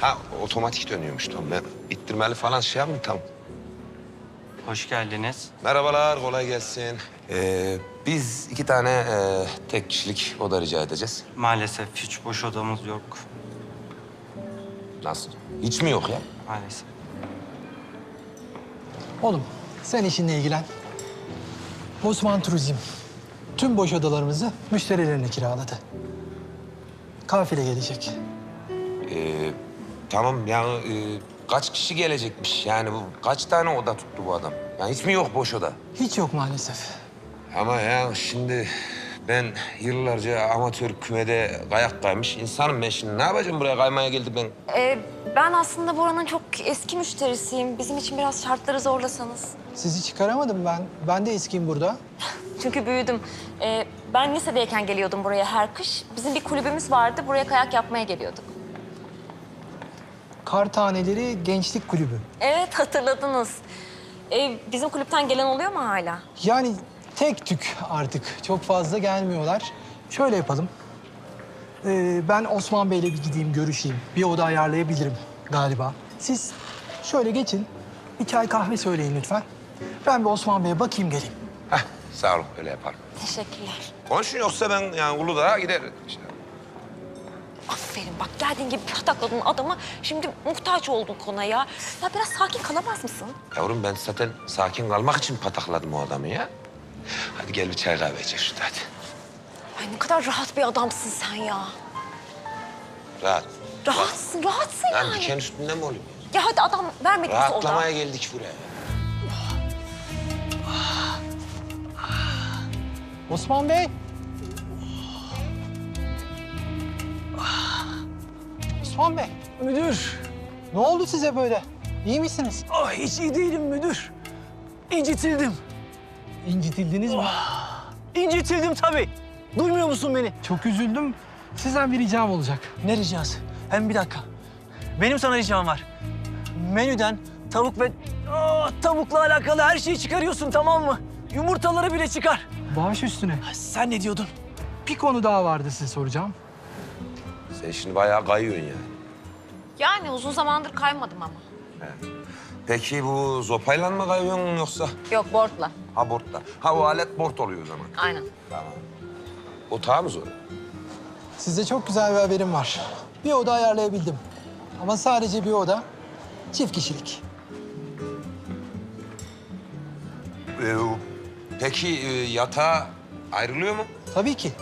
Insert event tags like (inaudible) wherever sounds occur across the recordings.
Ha otomatik dönüyormuş tamam. Ben ittirmeli falan şey yapmayayım tamam. Hoş geldiniz. Merhabalar, kolay gelsin. Ee, biz iki tane e, tek kişilik oda rica edeceğiz. Maalesef hiç boş odamız yok. Nasıl? Hiç mi yok ya? Maalesef. Oğlum sen işinle ilgilen. Osman Turizm tüm boş odalarımızı müşterilerine kiraladı. Kafile gelecek. Ee, tamam yani e, kaç kişi gelecekmiş? Yani bu kaç tane oda tuttu bu adam? Yani hiç mi yok boş oda? Hiç yok maalesef. Ama ya şimdi ben yıllarca amatör kümede kayak kaymış insanım ben şimdi. Ne yapacağım buraya kaymaya geldim ben? Ee, ben aslında buranın çok eski müşterisiyim. Bizim için biraz şartları zorlasanız. Sizi çıkaramadım ben. Ben de eskiyim burada. (laughs) Çünkü büyüdüm. Ee, ben lisedeyken geliyordum buraya her kış. Bizim bir kulübümüz vardı. Buraya kayak yapmaya geliyorduk. Kar Taneleri Gençlik Kulübü. Evet hatırladınız. Ee, bizim kulüpten gelen oluyor mu hala? Yani tek tük artık. Çok fazla gelmiyorlar. Şöyle yapalım. Ee, ben Osman Bey'le bir gideyim, görüşeyim. Bir oda ayarlayabilirim galiba. Siz şöyle geçin. Bir çay kahve söyleyin lütfen. Ben bir Osman Bey'e bakayım geleyim. Heh, sağ olun öyle yaparım. Teşekkürler. Konuşun yoksa ben yani Uludağ'a gider. işte. Aferin bak geldiğin gibi patakladın adamı. Şimdi muhtaç oldun konuya. Ya biraz sakin kalamaz mısın? Yavrum ben zaten sakin kalmak için patakladım o adamı ya. Hadi gel bir çay kahve içelim şurada hadi. Ay ne kadar rahat bir adamsın sen ya. Rahat. Rahatsın, rahatsın Lan yani. diken üstünde mi oluyor? Ya hadi adam vermedi bize oda. Rahatlamaya geldik buraya. Osman Bey. Osman Bey. Müdür. Ne oldu size böyle? İyi misiniz? Ah hiç iyi değilim müdür. İncitildim. İncitildiniz mi? İncitildim tabii. Duymuyor musun beni? Çok üzüldüm. Sizden bir ricam olacak. Ne ricası? Hem bir dakika. Benim sana ricam var. Menüden tavuk ve ah, tavukla alakalı her şeyi çıkarıyorsun tamam mı? Yumurtaları bile çıkar. Baş üstüne. Sen ne diyordun? Bir konu daha vardı size soracağım. Sen şimdi bayağı kayıyorsun yani. Yani uzun zamandır kaymadım ama. Peki bu zopayla mı kayıyorsun yoksa? Yok boardla. Ha boardla. Ha o alet board oluyor o zaman. Aynen. O tamam mı zor? Size çok güzel bir haberim var. Bir oda ayarlayabildim. Ama sadece bir oda. Çift kişilik. Ee, o- peki e, yatağa ayrılıyor mu? Tabii ki.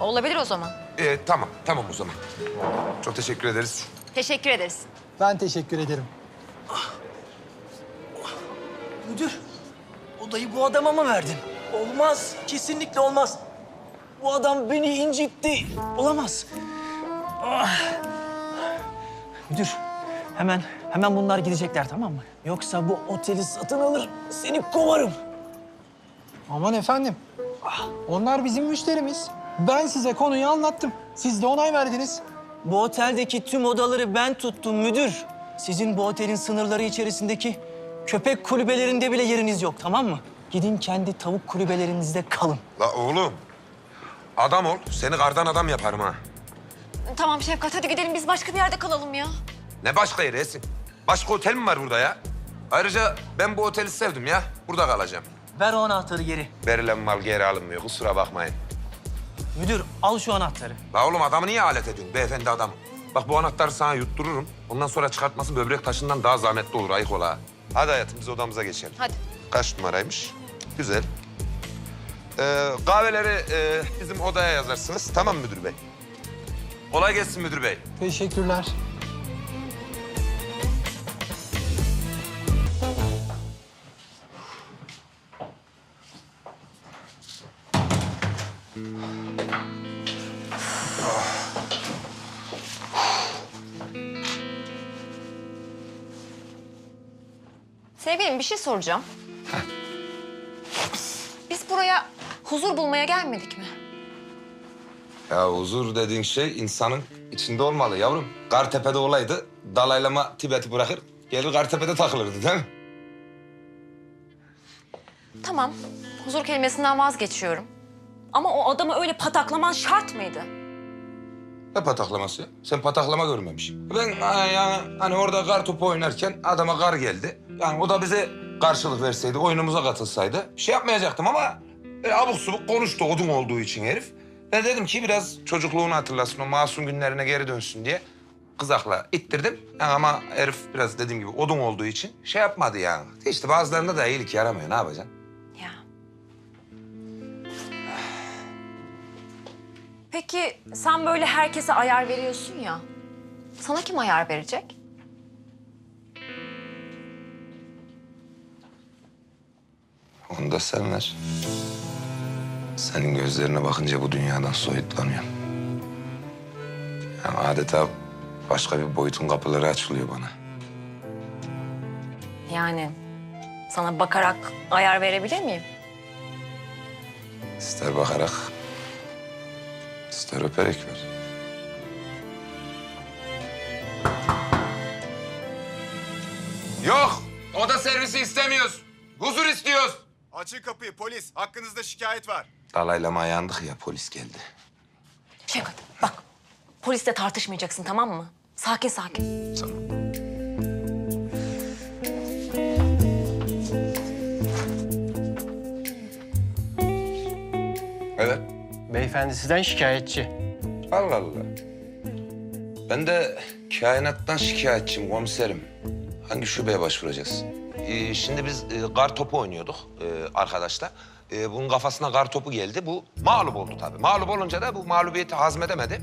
Olabilir o zaman. Ee, tamam, tamam o zaman. Çok teşekkür ederiz. Teşekkür ederiz. Ben teşekkür ederim. Müdür, odayı bu adama mı verdin? Olmaz, kesinlikle olmaz. Bu adam beni incitti. Olamaz. Ah. Müdür, hemen hemen bunlar gidecekler tamam mı? Yoksa bu oteli satın alır, seni kovarım. Aman efendim. Onlar bizim müşterimiz. Ben size konuyu anlattım. Siz de onay verdiniz. Bu oteldeki tüm odaları ben tuttum müdür. Sizin bu otelin sınırları içerisindeki köpek kulübelerinde bile yeriniz yok tamam mı? Gidin kendi tavuk kulübelerinizde kalın. La oğlum, adam ol. Seni kardan adam yaparım ha. Tamam Şefkat hadi gidelim biz başka bir yerde kalalım ya. Ne başka yeri Esin? Başka otel mi var burada ya? Ayrıca ben bu oteli sevdim ya. Burada kalacağım. Ver o anahtarı geri. Verilen mal geri alınmıyor. Kusura bakmayın. Müdür al şu anahtarı. La oğlum adamı niye alet ediyorsun beyefendi adam? Bak bu anahtarı sana yuttururum. Ondan sonra çıkartması böbrek taşından daha zahmetli olur. Ayık ol ha. Hadi hayatım biz odamıza geçelim. Hadi. Kaç numaraymış? Güzel. Ee, kahveleri e, bizim odaya yazarsınız. Tamam mı müdür bey? Kolay gelsin müdür bey. Teşekkürler. Sevgilim bir şey soracağım. Biz buraya huzur bulmaya gelmedik mi? Ya huzur dediğin şey insanın içinde olmalı yavrum. Kartepe'de olaydı, dalaylama Tibet'i bırakır, gelir Kartepe'de takılırdı değil mi? Tamam, huzur kelimesinden vazgeçiyorum. Ama o adamı öyle pataklaman şart mıydı? Ne pataklaması? Sen pataklama görmemişsin. Ben ha, yani hani orada kar topu oynarken adama kar geldi. Yani o da bize karşılık verseydi, oyunumuza katılsaydı şey yapmayacaktım ama e, abuk subuk konuştu odun olduğu için herif. Ben dedim ki biraz çocukluğunu hatırlasın, o masum günlerine geri dönsün diye kızakla ittirdim. Yani ama herif biraz dediğim gibi odun olduğu için şey yapmadı yani. İşte bazılarında da iyilik yaramıyor. Ne yapacaksın? Peki sen böyle herkese ayar veriyorsun ya. Sana kim ayar verecek? Onu da sen ver. Senin gözlerine bakınca bu dünyadan soyutlanıyorum. Yani adeta başka bir boyutun kapıları açılıyor bana. Yani sana bakarak ayar verebilir miyim? İster bakarak, ister öperek ver. Yok, oda servisi istemiyoruz. Huzur istiyoruz. Açın kapıyı polis. Hakkınızda şikayet var. Dalaylama yandık ya polis geldi. Şevkat bak polisle tartışmayacaksın tamam mı? Sakin sakin. Tamam. Beyefendi sizden şikayetçi. Allah Allah. Ben de kainattan şikayetçiyim komiserim. Hangi şubeye başvuracağız? Ee, şimdi biz e, kar topu oynuyorduk e, arkadaşlar. E, bunun kafasına kar topu geldi. Bu mağlup oldu tabii. Mağlup olunca da bu mağlubiyeti hazmedemedi.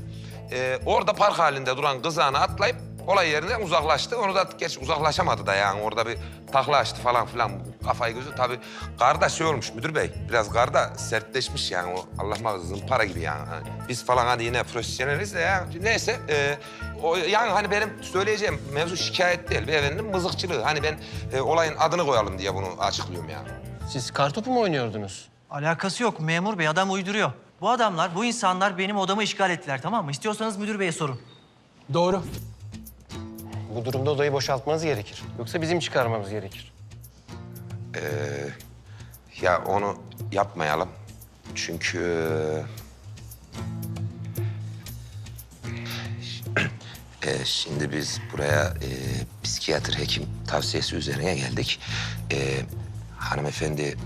E, orada park halinde duran kızağına atlayıp olay yerinden uzaklaştı. Onu da geç uzaklaşamadı da yani. Orada bir takla açtı falan filan. Kafayı gözü tabii. Kar da şey olmuş müdür bey. Biraz kar da sertleşmiş yani. O Allah muhafaza zımpara gibi yani. Hani biz falan hadi yine profesyoneliz de ya. Neyse. e, o, yani hani benim söyleyeceğim mevzu şikayet değil. Beyefendinin mızıkçılığı. Hani ben e, olayın adını koyalım diye bunu açıklıyorum yani. Siz kartopu mu oynuyordunuz? Alakası yok memur bey adam uyduruyor. Bu adamlar, bu insanlar benim odamı işgal ettiler tamam mı? İstiyorsanız müdür beye sorun. Doğru. Bu durumda odayı boşaltmanız gerekir. Yoksa bizim çıkarmamız gerekir. Ya onu yapmayalım. Çünkü... e, şimdi biz buraya e, psikiyatr hekim tavsiyesi üzerine geldik. E, hanımefendi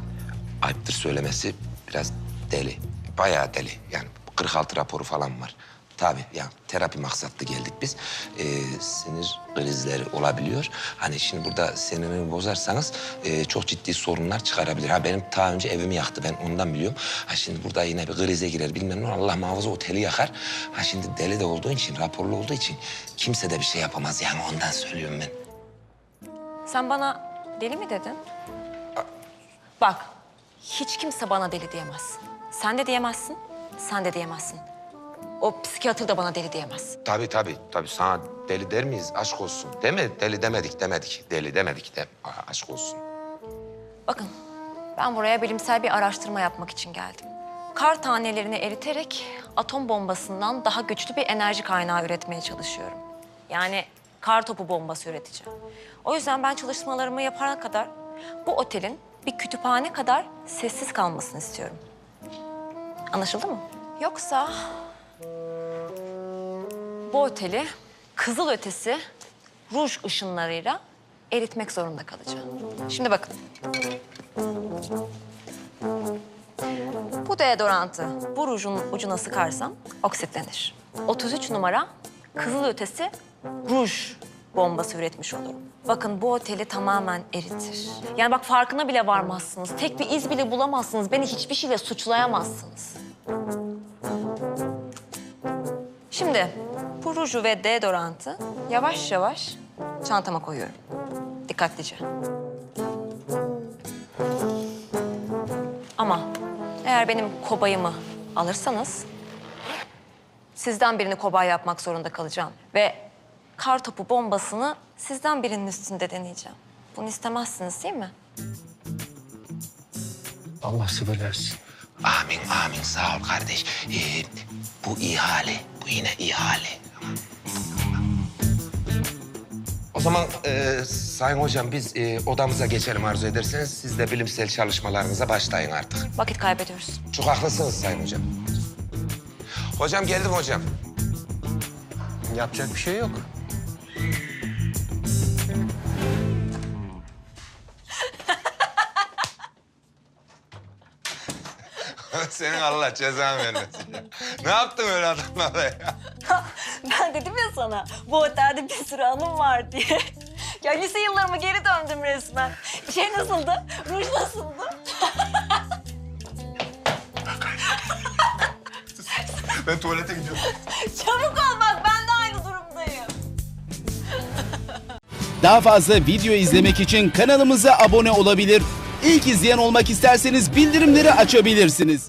ayıptır söylemesi biraz deli. Bayağı deli. Yani 46 raporu falan var. Tabii yani terapi maksatlı geldik biz. Ee, sinir krizleri olabiliyor. Hani şimdi burada sinirini bozarsanız e, çok ciddi sorunlar çıkarabilir. Ha benim daha önce evimi yaktı ben ondan biliyorum. Ha şimdi burada yine bir krize girer bilmem ne Allah muhafaza oteli yakar. Ha şimdi deli de olduğu için raporlu olduğu için kimse de bir şey yapamaz yani ondan söylüyorum ben. Sen bana deli mi dedin? Bak hiç kimse bana deli diyemez. Sen de diyemezsin, sen de diyemezsin. O psikiyatr da bana deli diyemez. Tabii tabii tabii sana deli der miyiz aşk olsun. Değil mi? Deli demedik demedik. Deli demedik de aşk olsun. Bakın ben buraya bilimsel bir araştırma yapmak için geldim. Kar tanelerini eriterek atom bombasından daha güçlü bir enerji kaynağı üretmeye çalışıyorum. Yani kar topu bombası üreteceğim. O yüzden ben çalışmalarımı yapana kadar bu otelin bir kütüphane kadar sessiz kalmasını istiyorum. Anlaşıldı mı? Yoksa bu oteli kızıl ötesi ruj ışınlarıyla eritmek zorunda kalacağım. Şimdi bakın. Bu deodorantı bu rujun ucuna sıkarsam oksitlenir. 33 numara kızıl ötesi ruj bombası üretmiş olurum. Bakın bu oteli tamamen eritir. Yani bak farkına bile varmazsınız. Tek bir iz bile bulamazsınız. Beni hiçbir şeyle suçlayamazsınız. Şimdi bu ruju ve deodorantı yavaş yavaş çantama koyuyorum. Dikkatlice. Ama eğer benim kobayımı alırsanız sizden birini kobay yapmak zorunda kalacağım ve kar topu bombasını sizden birinin üstünde deneyeceğim. Bunu istemezsiniz değil mi? Allah sabır versin. Amin amin sağ ol kardeş. Ee, bu ihale, bu yine ihale. O zaman e, Sayın Hocam biz e, odamıza geçelim arzu ederseniz. Siz de bilimsel çalışmalarınıza başlayın artık. Vakit kaybediyoruz. Çok haklısınız Sayın Hocam. Hocam geldim hocam. Yapacak bir şey yok. (laughs) Senin Allah cezanı vermesin. ya. ne yaptın öyle adamlara ya? Ya (laughs) sana bu otelde bir sürü anım var diye. (laughs) ya lise yıllarıma geri döndüm resmen. Şey nasıldı? Ruj nasıldı? (laughs) Ben tuvalete gidiyorum. Çabuk ol bak ben de aynı durumdayım. Daha fazla video izlemek için kanalımıza abone olabilir. İlk izleyen olmak isterseniz bildirimleri açabilirsiniz.